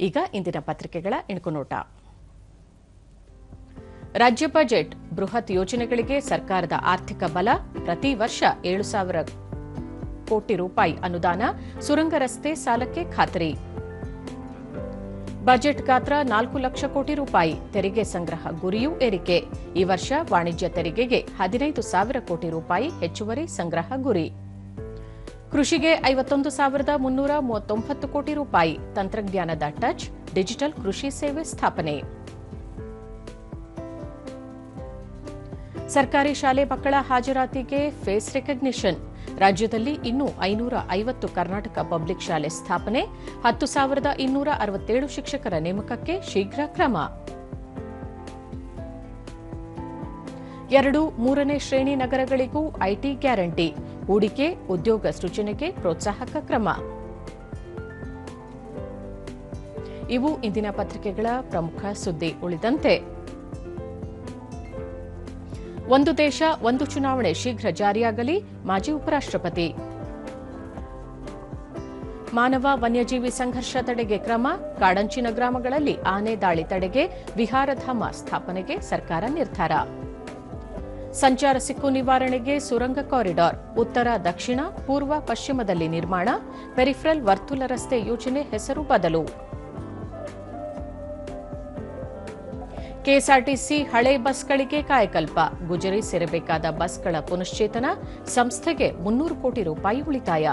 ಈಗ ಇಂದಿನ ಪತ್ರಿಕೆಗಳ ಇಣುಕುನೋಟ. ರಾಜ್ಯ ಬಜೆಟ್ ಬೃಹತ್ ಯೋಜನೆಗಳಿಗೆ ಸರ್ಕಾರದ ಆರ್ಥಿಕ ಬಲ ಪ್ರತಿ ವರ್ಷ ಏಳು ಸಾವಿರ ಕೋಟಿ ರೂಪಾಯಿ ಅನುದಾನ ಸುರಂಗ ರಸ್ತೆ ಸಾಲಕ್ಕೆ ಖಾತರಿ. ಬಜೆಟ್ ಗಾತ್ರ ನಾಲ್ಕು ಲಕ್ಷ ಕೋಟಿ ರೂಪಾಯಿ ತೆರಿಗೆ ಸಂಗ್ರಹ ಗುರಿಯೂ ಏರಿಕೆ. ಈ ವರ್ಷ ವಾಣಿಜ್ಯ ತೆರಿಗೆಗೆ ಹದಿನೈದು ಸಾವಿರ ಕೋಟಿ ರೂಪಾಯಿ ಹೆಚ್ಚುವರಿ ಸಂಗ್ರಹ ಗುರಿ. ಕೃಷಿಗೆ ಐವತ್ತೊಂದು ಸಾವಿರದ ಮುನ್ನೂರ ಮೂವತ್ತೊಂಬತ್ತು ಕೋಟಿ ರೂಪಾಯಿ. ತಂತ್ರಜ್ಞಾನದ ಟಚ್, ಡಿಜಿಟಲ್ ಕೃಷಿ ಸೇವೆ ಸ್ಥಾಪನೆ. ಸರ್ಕಾರಿ ಶಾಲೆ ಮಕ್ಕಳ ಹಾಜರಾತಿಗೆ ಫೇಸ್ ರೆಕಗ್ನಿಷನ್. ರಾಜ್ಯದಲ್ಲಿ ಇನ್ನೂ ಐನೂರ ಐವತ್ತು ಕರ್ನಾಟಕ ಪಬ್ಲಿಕ್ ಶಾಲೆ ಸ್ಥಾಪನೆ. ಹತ್ತು ಸಾವಿರದ ಇನ್ನೂರ ಅರವತ್ತೇಳು ಶಿಕ್ಷಕರ ನೇಮಕಕ್ಕೆ ಶೀಘ್ರ ಕ್ರಮ. ಎರಡು, ಮೂರನೇ ಶ್ರೇಣಿ ನಗರಗಳಿಗೂ ಐಟಿ ಗ್ಯಾರಂಟಿ. ಹೂಡಿಕೆ, ಉದ್ಯೋಗ ಸೃಜನೆಗೆ ಪ್ರೋತ್ಸಾಹಕ ಕ್ರಮ. ಇವು ಇಂದಿನ ಪತ್ರಿಕೆಗಳ ಪ್ರಮುಖ ಸುದ್ದಿ ಉಳಿದಂತೆ. ಒಂದು ದೇಶ, ಒಂದು ಚುನಾವಣೆ ಶೀಘ್ರ ಜಾರಿಯಾಗಲಿ, ಮಾಜಿ ಉಪರಾಷ್ಟ್ರಪತಿ. ಮಾನವ ವನ್ಯಜೀವಿ ಸಂಘರ್ಷ ತಡೆಗೆ ಕ್ರಮ, ಕಾಡಂಚಿನ ಗ್ರಾಮಗಳಲ್ಲಿ ಆನೆ ದಾಳಿ ತಡೆಗೆ ವಿಹಾರಧಾಮ ಸ್ಥಾಪನೆಗೆ ಸರ್ಕಾರ ನಿರ್ಧಾರ. ಸಂಚಾರ ಸಿಕ್ಕು ನಿವಾರಣೆಗೆ ಸುರಂಗ ಕಾರಿಡಾರ್, ಉತ್ತರ, ದಕ್ಷಿಣ, ಪೂರ್ವ, ಪಶ್ಚಿಮದಲ್ಲಿ ನಿರ್ಮಾಣ, ಪೆರಿಫ್ರಲ್ ವರ್ತುಲ ರಸ್ತೆ ಯೋಜನೆ ಹೆಸರು ಬದಲು. ಕೆಎಸ್ಆರ್ಟಿಸಿ ಹಳೆ ಬಸ್ಗಳಿಗೆ ಕಾಯಕಲ್ಪ, ಗುಜರಿ ಸೇರಬೇಕಾದ ಬಸ್ಗಳ ಪುನಶ್ಚೇತನ, ಸಂಸ್ಥೆಗೆ ಮುನ್ನೂರು ಕೋಟಿ ರೂಪಾಯಿ ಉಳಿತಾಯ.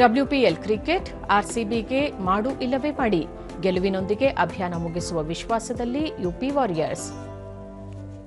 ಡಬ್ಲ್ಯೂಪಿಎಲ್ ಕ್ರಿಕೆಟ್ ಆರ್ಸಿಬಿಗೆ ಮಾಡು ಇಲ್ಲವೇ ಮಾಡಿ. ಗೆಲುವಿನೊಂದಿಗೆ ಅಭಿಯಾನ ಮುಗಿಸುವ ವಿಶ್ವಾಸದಲ್ಲಿ ಯುಪಿ ವಾರಿಯರ್ಸ್